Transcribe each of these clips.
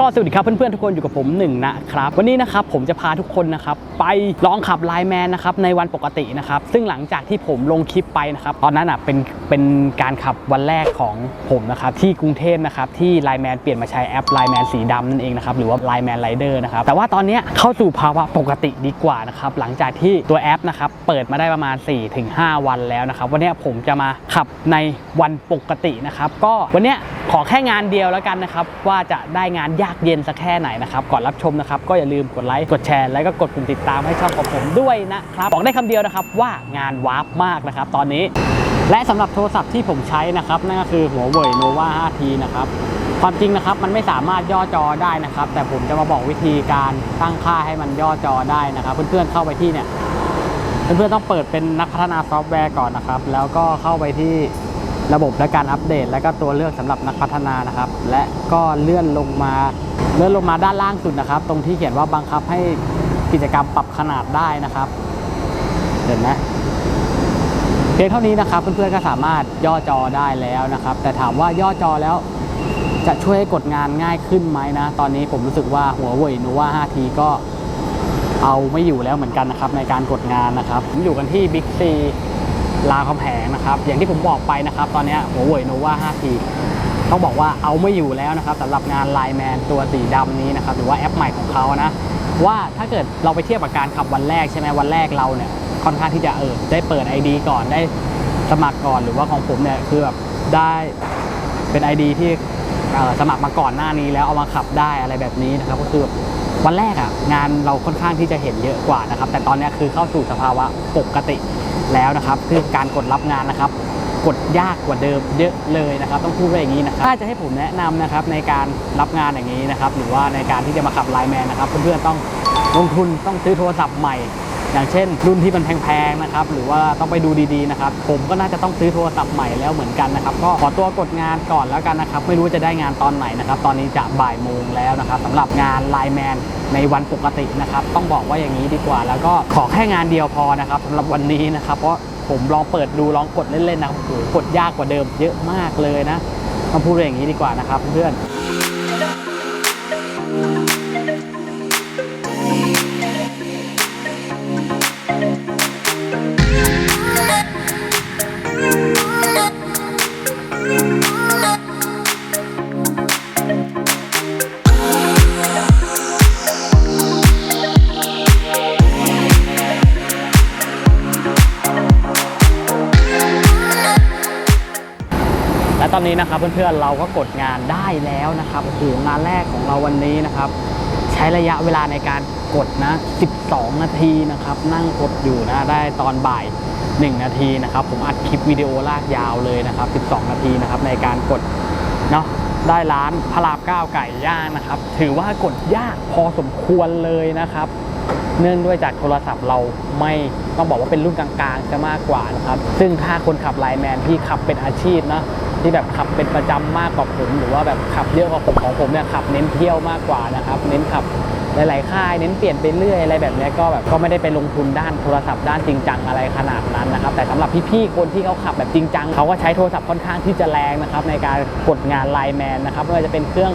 ก็สวัสดีครับเพื่อนๆทุกคนอยู่กับผมหนึ่งนะครับ วันนี้นะครับผมจะพาทุกคนนะครับไปลองขับไลน์แมนนะครับในวันปกตินะครับซึ่งหลังจากที่ผมลงคลิปไปนะครับตอนนั้นอะเป็นเป็นการขับวันแรกของผมนะครับที่กรุงเทพนะครับที่ไลน์แมนเปลี่ยนมาใช้แอปไลน์แมนสีดำนั่นเองนะครับหรือว่าไลน์แมนไรเดอร์นะครับแต่ว่าตอนนี้เข้าสู่ภาวะปกติดีกว่านะครับหลังจากที่ตัวแอปนะครับเปิดมาได้ประมาณ 4-5 วันแล้วนะครับวันนี้ผมจะมาขับในวันปกตินะครับก็วันนี้ขอแค่งานเดียวแล้วกันนะครับว่าจะได้งานยากเย็นสักแค่ไหนนะครับ ก่อนรับชมนะครับ ก็อย่าลืมกดไลค์ กดแชร์แล้วก็กดปุ่มติดตามให้ช่องของผมด้วยนะครับ บอกได้คำเดียวนะครับว่างานวาร์ปมากนะครับ ตอนนี้ และสำหรับโทรศัพท์ที่ผมใช้นะครับนั่นก็คือหัวเว่ย nova 5t นะครับความจริงนะครับมันไม่สามารถย่อจอได้นะครับ แต่ผมจะมาบอกวิธีการตั้งค่าให้มันย่อจอได้นะครับ เพื่อนๆเข้าไปที่เนี่ยเพื่อนๆต้องเปิดเป็นนักพัฒนาซอฟต์แวร์ก่อนนะครับ แล้วก็เข้าไปที่ ระบบและการอัปเดต และก็ตัวเลือกสำหรับนักพัฒนานะครับ และก็เลื่อนลงมาเลื่อนลงมาด้านล่างสุดนะครับ ตรงที่เขียนว่าบังคับให้กิจกรรมปรับขนาดได้นะครับ เห็นไหมเพียงเท่านี้นะครับเพื่อนๆก็สามารถย่อจอได้แล้วนะครับ แต่ถามว่าย่อจอแล้วจะช่วยให้กดงานง่ายขึ้นไหมนะ ตอนนี้ผมรู้สึกว่าหัวเว่ย nova 5t ก็เอาไม่อยู่แล้วเหมือนกันนะครับ ในการกดงานนะครับผมอยู่กันที่บิ๊กซี รามคำแหงนะครับ อย่างที่ผมบอกไปนะครับ ตอนนี้หัวเว่ยโนวา 5T ต้องบอกว่าเอาไม่อยู่แล้วนะครับสำหรับงานไลแมนตัวสีดำนี้นะครับ หรือว่าแอปใหม่ของเขานะว่าถ้าเกิดเราไปเทียบกับการขับวันแรกใช่ไหมวันแรกเราเนี่ยค่อนข้างที่จะเออได้เปิด ID ก่อนได้สมัครก่อนหรือว่าของผมเนี่ยคือแบบได้เป็น ID ที่เอ่สมัครมาก่อนหน้านี้แล้วเอามาขับได้อะไรแบบนี้นะครับ ก็คือวันแรกอะงานเราค่อนข้างที่จะเห็นเยอะกว่านะครับ แต่ตอนนี้คือเข้าสู่สภาวะปกติ แล้วนะครับ คือการกดรับงานนะครับกดยากกว่าเดิมเยอะเลยนะครับ ต้องพูดว่าอย่างนี้นะครับถ้าจะให้ผมแนะนำนะครับในการรับงานอย่างนี้นะครับ หรือว่าในการที่จะมาขับไลน์แมนนะครับ เพื่อนๆต้องลงทุนต้องซื้อโทรศัพท์ใหม่ อย่างเช่น รุ่นที่มันแพงๆนะครับหรือว่าต้องไปดูดีๆนะครับผมก็น่าจะต้องซื้อโทรศัพท์ใหม่แล้วเหมือนกันนะครับก็ขอตัวกดงานก่อนแล้วกันนะครับไม่รู้จะได้งานตอนไหนนะครับตอนนี้จะบ่ายโมงแล้วนะครับสำหรับงานไลแมนในวันปกตินะครับต้องบอกว่าอย่างนี้ดีกว่า แล้วก็ขอแค่งานเดียวพอนะครับสำหรับวันนี้นะครับเพราะผมลองเปิดดูลองกดเล่นๆนะครับโอ้โหกดยากกว่าเดิมเยอะมากเลยนะต้องพูดอย่างนี้ดีกว่านะครับเพื่อน ตอนนี้นะครับเพื่อนๆเราก็กดงานได้แล้วนะครับโอ้โหงานแรกของเราวันนี้นะครับ ใช้ระยะเวลาในการกดนะ 12 นาทีนะครับ นั่งกดอยู่นะได้ตอนบ่าย 1 นาทีนะครับ ผมอัดคลิปวิดีโอลากยาวเลยนะครับ 12 นาทีนะครับในการกดเนาะได้ร้านพระรามเก้าไก่ย่างนะครับ ถือว่ากดยากพอสมควรเลยนะครับ เนื่องด้วยจากโทรศัพท์เราไม่ต้องบอกว่าเป็นรุ่นกลางๆจะมากกว่านะครับ ซึ่งถ้าคนขับไลน์แมนที่ขับเป็นอาชีพนะ ที่แบบขับเป็นประจำมากกว่าผม หรือว่าแบบขับเยอะกว่าผมของผมเนี่ยขับเน้นเที่ยวมากกว่านะครับ เน้นขับหลายๆค่ายเน้นเปลี่ยนไปเรื่อยอะไรแบบนี้ก็แบบก็ไม่ได้ไปลงทุนด้านโทรศัพท์ด้านจริงจังอะไรขนาดนั้นนะครับ แต่สำหรับพี่ๆคนที่เขาขับแบบจริงจังเขาก็ใช้โทรศัพท์ค่อนข้างที่จะแรงนะครับในการกดงานไลน์แมนนะครับไม่ว่าจะเป็นเครื่อง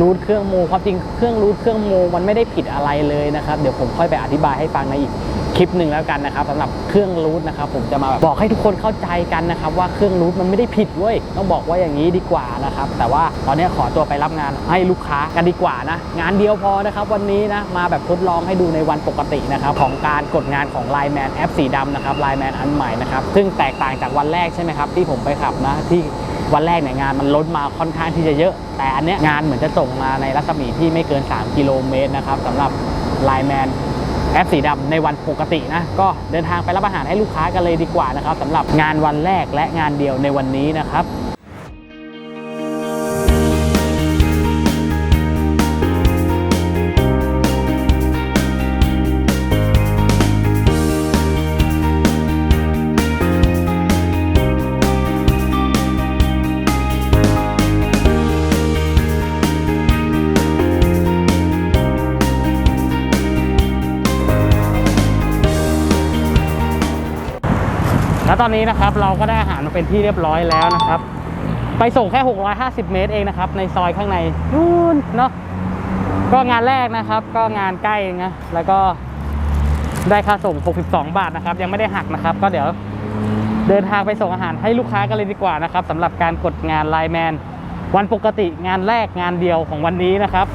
รูทเครื่องโมความจริงเครื่องรูทเครื่องโมมันไม่ได้ผิดอะไรเลยนะครับ เดี๋ยวผมค่อยไปอธิบายให้ฟังในอีกคลิปหนึ่งแล้วกันนะครับสำหรับเครื่องรูทนะครับผมจะมาบอกให้ทุกคนเข้าใจกันนะครับว่าเครื่องรูทมันไม่ได้ผิดเว้ยต้องบอกว่าอย่างนี้ดีกว่านะครับแต่ว่าตอนนี้ขอตัวไปรับงานให้ลูกค้ากันดีกว่านะงานเดียวพอนะครับวันนี้นะมาแบบทดลองให้ดูในวันปกตินะครับของการกดงานของ Line Man แอปสีดำนะครับ Line Man อันใหม่นะครับซึ่งแตกต่างจากวันแรกใช่ไหมครับที่ผมไปขับนะที่ วันแรกเนี่ยงานมันล้นมาค่อนข้างที่จะเยอะ แต่อันเนี้ยงานเหมือนจะส่งมาในรัศมีที่ไม่เกิน 3 กิโลเมตรนะครับสำหรับไลแมนแอปสีดำในวันปกตินะ ก็เดินทางไปรับอาหารให้ลูกค้ากันเลยดีกว่านะครับสำหรับงานวันแรกและงานเดียวในวันนี้นะครับ อนนี้นะครับเราก็ได้อาหารมาเป็นที่เรียบร้อยแล้วนะครับ ไปส่งแค่ 650 เมตรเองนะครับ ในซอยข้างในนู่นเนาะก็งานแรกนะครับ ก็งานใกล้นะแล้วก็ได้ค่าส่ง 62 บาทนะครับ ยังไม่ได้หักนะครับ ก็เดี๋ยวเดินทางไปส่งอาหารให้ลูกค้ากันเลยดีกว่านะครับสำหรับการกดงานไลน์แมนวันปกติงานแรกงานเดียวของวันนี้นะครับ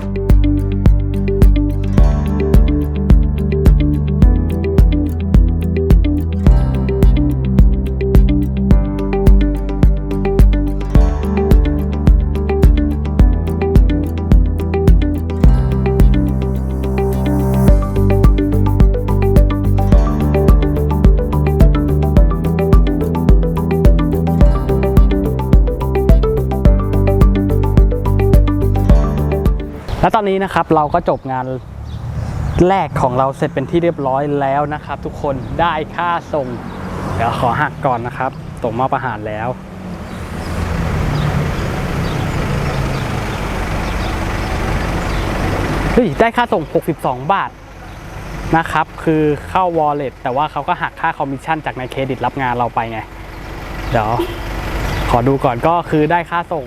อนนี้นะครับเราก็จบงานแรกของเราเสร็จเป็นที่เรียบร้อยแล้วนะครับ ทุกคนได้ค่าส่ง เดี๋ยวขอหักก่อนนะครับส่งมอบอาหารแล้วเฮ้ยได้ค่าส่ง 62 บาทนะครับ คือเข้า wallet แต่ว่าเขาก็หักค่าคอมมิชชั่นจากในเครดิตรับงานเราไปไง เดี๋ยว ขอดูก่อนก็คือได้ค่าส่ง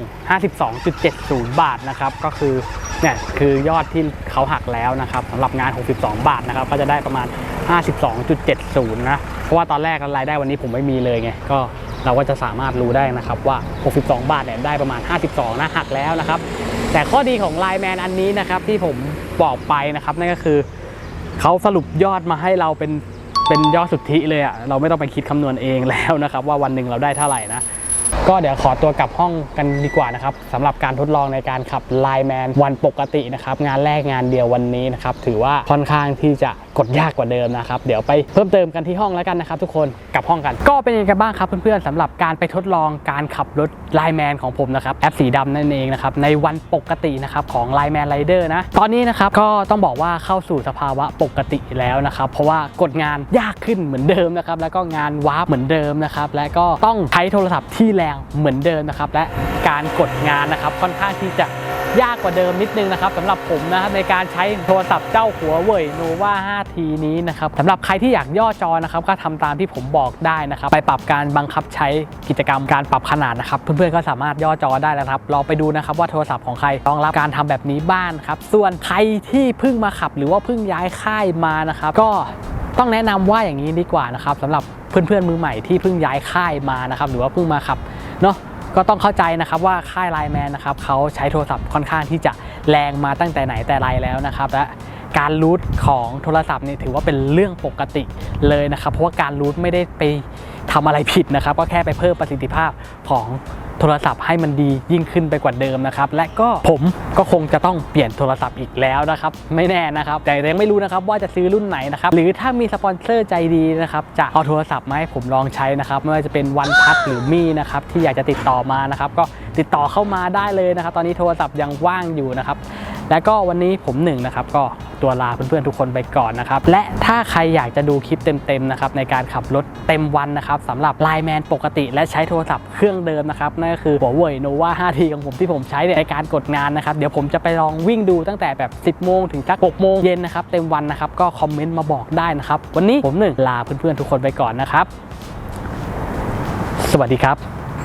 52.70 บาทนะครับ ก็คือ เนี่ยคือยอดที่เขาหักแล้วนะครับสำหรับงาน 62 บาทนะครับก็จะได้ประมาณ 52.70 นะ เพราะว่าตอนแรกรายได้วันนี้ผมไม่มีเลยไงก็เราก็จะสามารถรู้ได้นะครับว่า 62 บาทเนี่ยได้ประมาณ 52 นะหักแล้วนะครับ แต่ข้อดีของไลน์แมนอันนี้นะครับที่ผมบอกไปนะครับนั่นก็คือเขาสรุปยอดมาให้เราเป็นเป็นยอดสุทธิเลยอะ่ะเราไม่ต้องไปคิดคำนวณเองแล้วนะครับ ว่าวันหนึ่งเราได้เท่าไหร่นะ ก็เดี๋ยวขอตัวกลับห้องกันดีกว่านะครับสำหรับการทดลองในการขับไลแมนวันปกตินะครับ งานแรกงานเดียววันนี้นะครับ ถือว่าค่อนข้างที่จะกดยากกว่าเดิมนะครับ เดี๋ยวไปเพิ่มเติมกันที่ห้องแล้วกันนะครับ ทุกคนกลับห้องกัน ก็เป็นยังไงกันบ้างครับเพื่อนๆสำหรับการไปทดลองการขับรถไลแมนของผมนะครับแอปสีดำนั่นเองนะครับในวันปกตินะครับของไลแมนไรเดอร์นะตอนนี้นะครับก็ต้องบอกว่าเข้าสู่สภาวะปกติแล้วนะครับ เพราะว่ากดงานยากขึ้นเหมือนเดิมนะครับแล้วก็งานวาร์ปเหมือนเดิมนะครับและก็ต้องใช้โทรศัพท์ที่แรงเหมือนเดิมนะครับและการกดงานนะครับค่อนข้างที่จะ ยากกว่าเดิมนิดนึงนะครับสำหรับผมนะครับในการใช้โทรศัพท์เจ้าหัวเว่ยโนวา 5T นี้นะครับสำหรับใครที่อยากย่อจอนะครับก็ทำตามที่ผมบอกได้นะครับ ไปปรับการบังคับใช้กิจกรรมการปรับขนาดนะครับ เพื่อนๆก็สามารถย่อจอได้แล้วครับลองไปดูนะครับว่าโทรศัพท์ของใครรองรับการทำแบบนี้บ้างครับส่วนใครที่เพิ่งมาขับ หรือว่าเพิ่งย้ายค่ายมานะครับ ก็ต้องแนะนำว่าอย่างนี้ดีกว่านะครับสำหรับเพื่อนๆมือใหม่ที่เพิ่งย้ายค่ายมานะครับหรือว่าเพิ่งมาขับเนาะ ก็ต้องเข้าใจนะครับว่าค่ายไลแมนนะครับเขาใช้โทรศัพท์ค่อนข้างที่จะแรงมาตั้งแต่ไหนแต่ไรแล้วนะครับและการรูทของโทรศัพท์นี่ถือว่าเป็นเรื่องปกติเลยนะครับ เพราะว่าการรูทไม่ได้ไปทำอะไรผิดนะครับ ก็แค่ไปเพิ่มประสิทธิภาพของ โทรศัพท์ให้มันดียิ่งขึ้นไปกว่าเดิมนะครับและก็ผมก็คงจะต้องเปลี่ยนโทรศัพท์อีกแล้วนะครับไม่แน่นะครับ แต่ยังไม่รู้นะครับว่าจะซื้อรุ่นไหนนะครับหรือถ้ามีสปอนเซอร์ใจดีนะครับจะเอาโทรศัพท์มาให้ผมลองใช้นะครับไม่ว่าจะเป็นวันพัทหรือมี่นะครับที่อยากจะติดต่อมานะครับก็ติดต่อเข้ามาได้เลยนะครับ ตอนนี้โทรศัพท์ยังว่างอยู่นะครับ และก็วันนี้ผมหนึ่งนะครับก็ตัวลาเพื่อนๆทุกคนไปก่อนนะครับ และถ้าใครอยากจะดูคลิปเต็มๆนะครับในการขับรถเต็มวันนะครับสำหรับไลน์แมนปกติ และใช้โทรศัพท์เครื่องเดิมนะครับนั่นก็คือหัวเว่ยโนวา 5T ของผมที่ผมใช้ในการกดงานนะครับเดี๋ยวผมจะไปลองวิ่งดูตั้งแต่แบบ 10 โมงถึงสัก6โมงเย็นนะครับเต็มวันนะครับก็คอมเมนต์มาบอกได้นะครับวันนี้ผมหนึ่งลาเพื่อนๆทุกคนไปก่อนนะครับ สวัสดีครับ